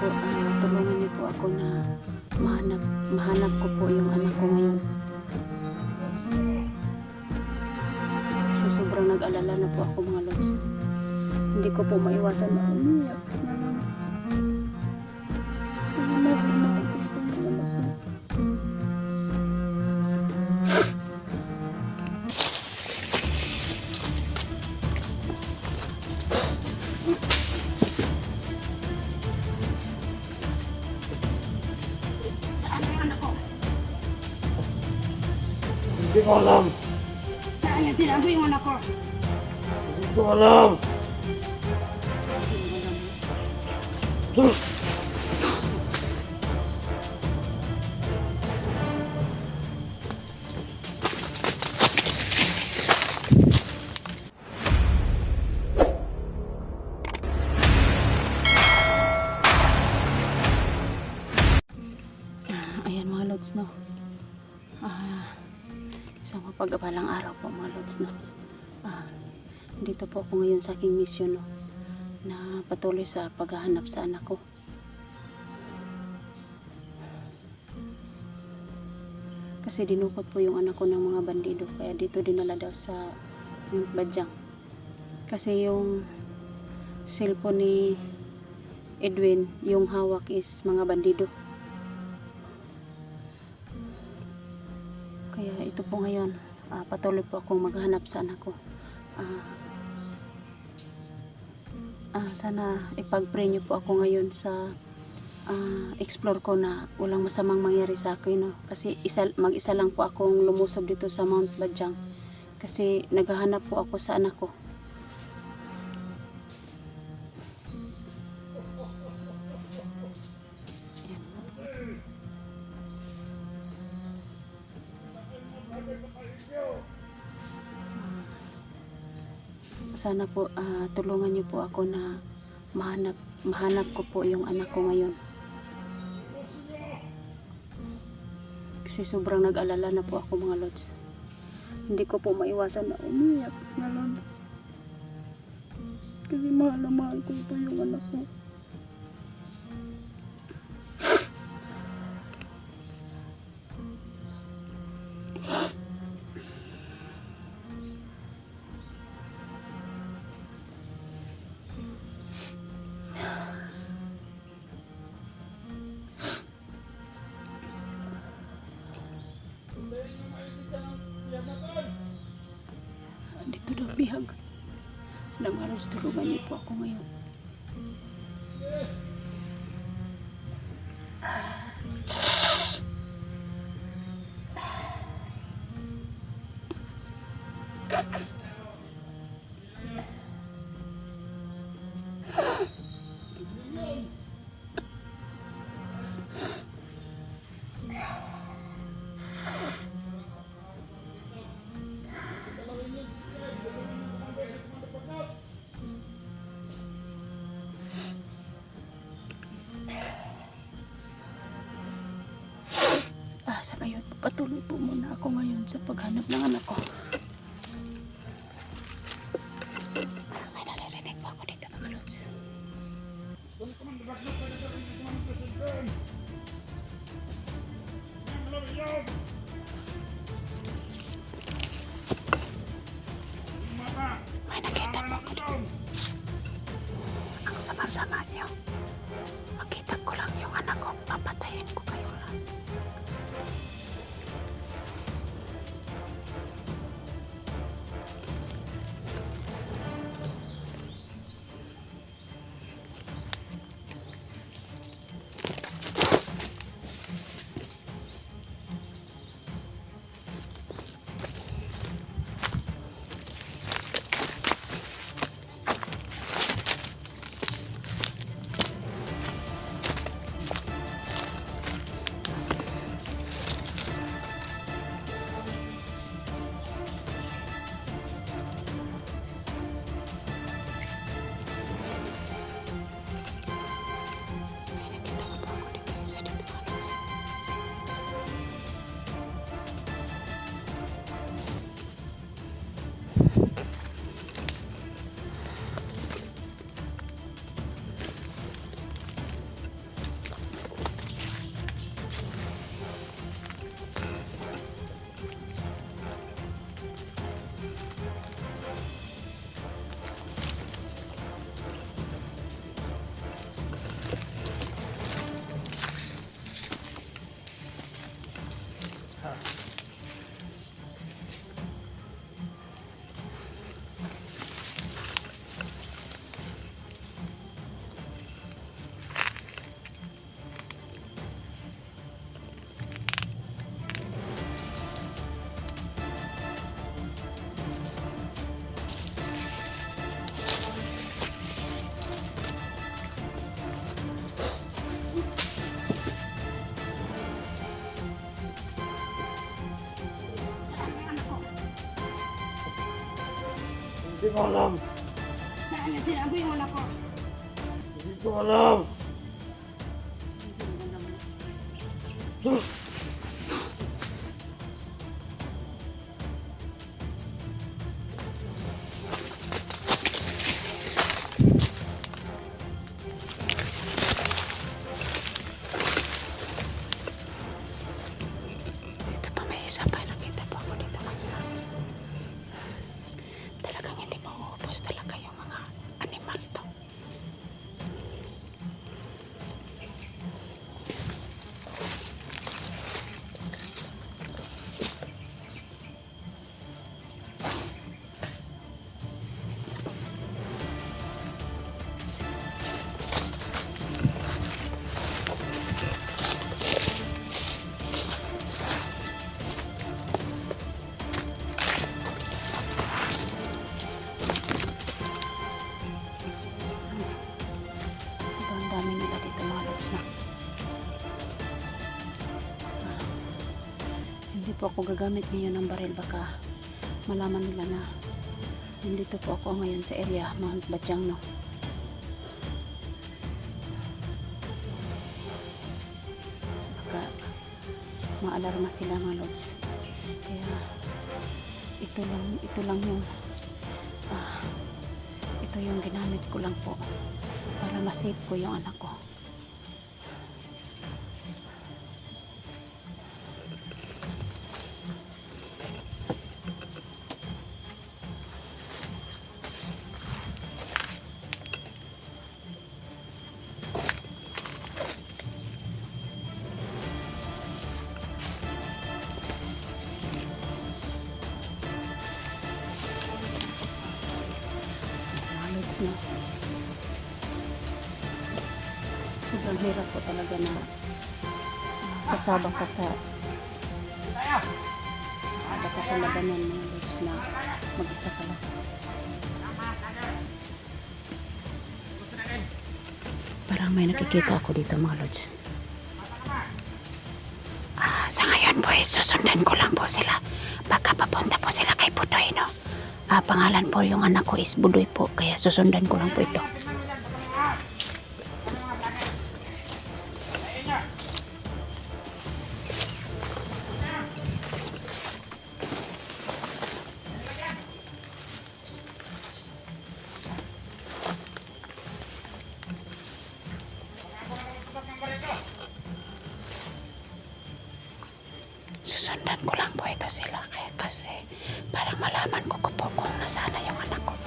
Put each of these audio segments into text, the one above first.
po, ah, tulungan niyo po ako na mahanap, mahanap ko po yung anak ko ngayon. Kasi sobrang nag-alala na po ako mga lods. Hindi ko po maiwasan na umiyak. Hanap na Hindi ko alam. Saan niya tinago yung anak ko? Hindi ko alam. Ayan mga lods no. Isang mapag-abalang araw po mga lods no. Ah, dito po ako ngayon sa aking mission no. Na patuloy sa paghahanap sa anak ko. Kasi dinukot po yung anak ko ng mga bandido. Kaya dito dinala daw sa yung badyang. Kasi yung cellphone ni Edwin, yung hawak is mga bandido. Ito po ngayon, ah, patuloy po akong maghanap sa anak ko. Ah, ah, sana ipag-pray niyo po ako ngayon sa ah, explore ko na walang masamang mangyari sa akin. No? Kasi isa, mag-isa lang po akong lumusob dito sa Mount Bajang. Kasi naghahanap po ako sa anak ko. Sana po ah, tulungan niyo po ako na mahanap mahanap ko po yung anak ko ngayon. Kasi sobrang nag-alala na po ako mga lods. Hindi ko po maiwasan na umiyak na lods. Kasi mahal na mahal ko po yung anak ko. Bihag. Silang halos tulungan niyo po ako ngayon. Sa paghanap ng anak ko. May naririnig po ako dito mga lods. May nakita po ako dito. Ang sama-sama niyo. Makita ko alam. Saan niya tinago yung anak ko? Hindi ko alam. Dito hindi po ako gagamit ngayon ng baril baka malaman nila na nandito po ako ngayon sa area Mount Batyang no. Baka maalarma sila mga lods. Kaya ito lang ito lang yung ah, ito yung ginamit ko lang po para masave ko yung anak ko. Talaga na sasabak ka sa sasabak ka sa labanan mga lods na mag-isa ka lang. Parang may nakikita ako dito mga lods. Ah, sa ngayon po eh, susundan ko lang po sila. Baka papunta po sila kay Budoy no? Ah, pangalan po yung anak ko is Budoy po kaya susundan ko lang po ito sila kaya kasi parang malaman ko, ko po kung nasaan na yung anak ko.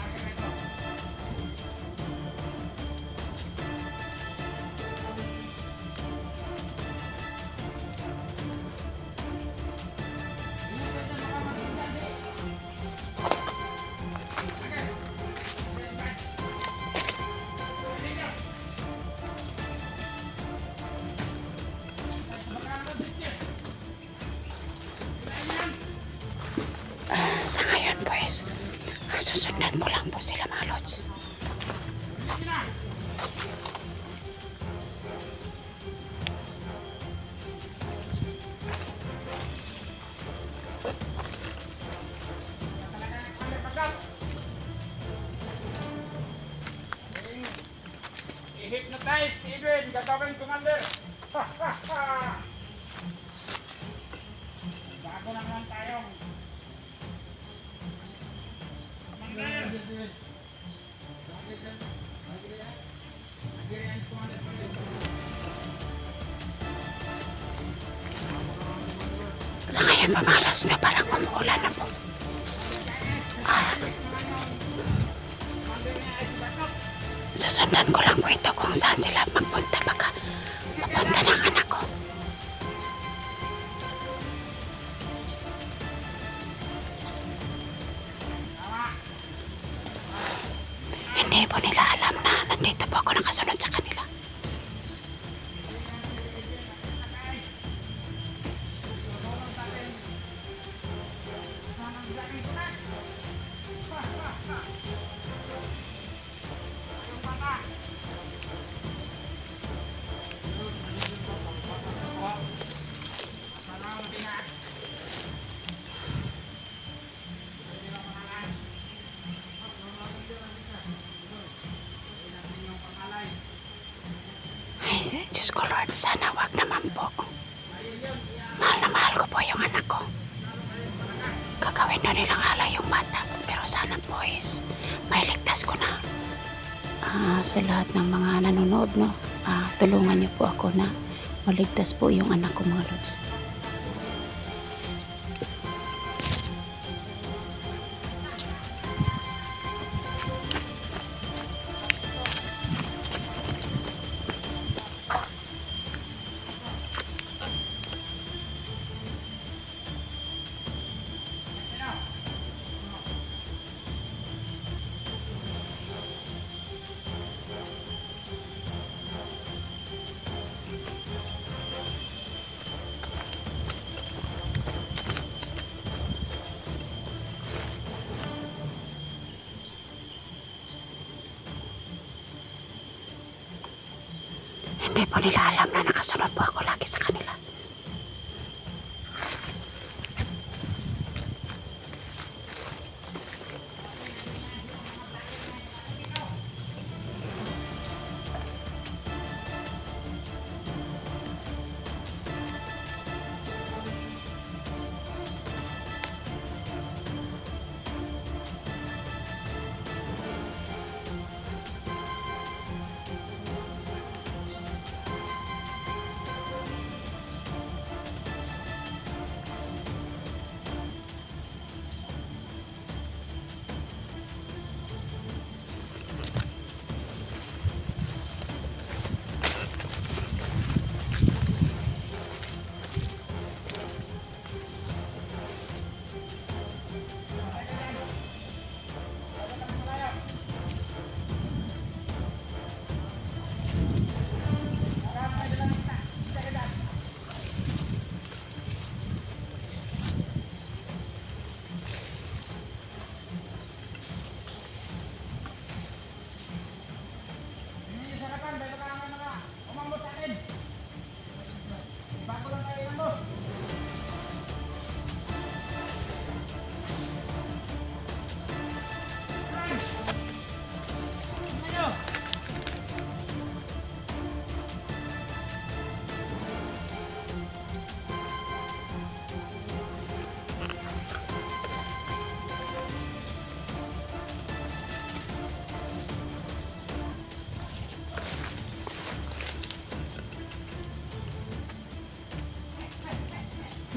Susundan ko lang po sila mga lods. I-hypnotize si Edwin, gagawin commander. Bago naman tayong commander. Sa ngayon pamalas na parang umuulan na po. Ah, susundan ko lang po ito kung saan sila magpunta baka po nila alam na nandito po ako nakasunod sa kanila. Diyos ko Lord, sana wag naman po. Mahal na mahal ko po yung anak ko. Gagawin na nilang alay yung bata. Pero sana po is mailigtas ko na. Ah, sa lahat ng mga nanonood, no? Ah, tulungan niyo po ako na maligtas po yung anak ko mga lods. Hindi po nila alam na nakasunod po ako lagi sa kanila.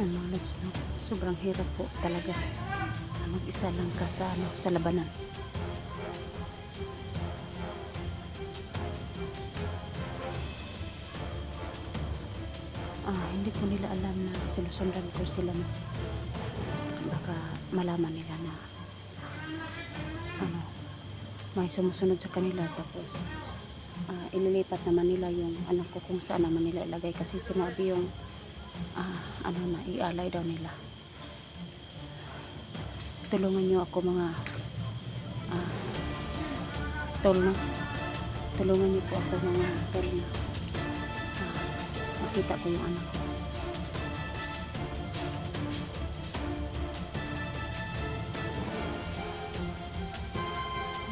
Yan mga lods, no? Sobrang hirap po talaga. Mag-isa lang ka sa, ano, sa labanan. Ah, hindi po nila alam na sinusundan ko sila na baka malaman nila na ano may sumusunod sa kanila tapos ah, ililipat naman nila yung anak ko kung saan naman nila ilagay kasi sinabi yung ah, ano na ialay daw nila tulungan niyo ako mga ah, tol no tulungan niyo po ako mga tol na ah, makita ko yung anak. Ko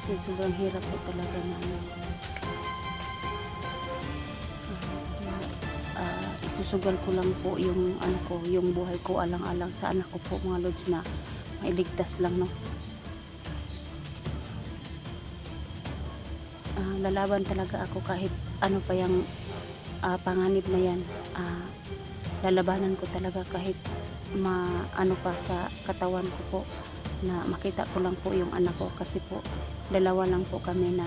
kasi sobrang hirap po talaga na ano isusugal ko lang po yung ano ko, yung buhay ko alang-alang sa anak ko po mga lods na mailigtas lang no. Ah, lalaban talaga ako kahit ano pa yung ah, panganib na yan. Ah, lalabanan ko talaga kahit ma ano pa sa katawan ko po na makita ko lang po yung anak ko kasi po dalawa lang po kami na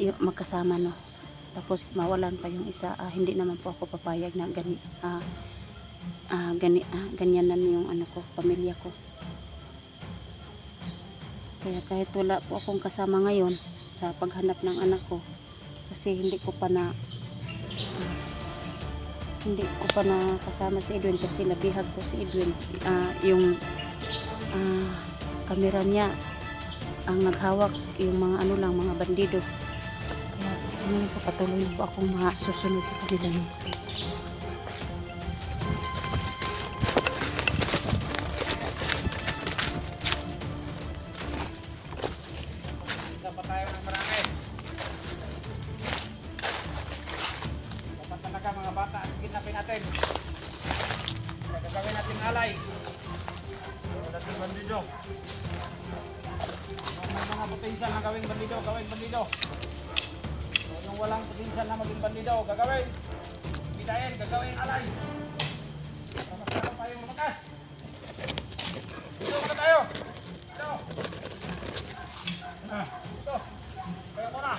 yung magkasama no tapos mawalan pa yung isa ah, hindi naman po ako papayag na gani, ah, ah, gani, ah, ganyanan yung ano ko, pamilya ko. Kaya kahit wala po akong kasama ngayon sa paghanap ng anak ko kasi hindi ko pa na ah, hindi ko pa na kasama si Edwin kasi nabihag po si Edwin Ah, yung ah, kamera niya ang naghawak yung mga ano lang mga bandido kaya sana po akong masusunod sa kanila bandido, gagawin. Gidayan, gagawin alay. Pamasahan tayo mamakas. Dito ka tayo. Dito. Ah, dito. Kaya ko na.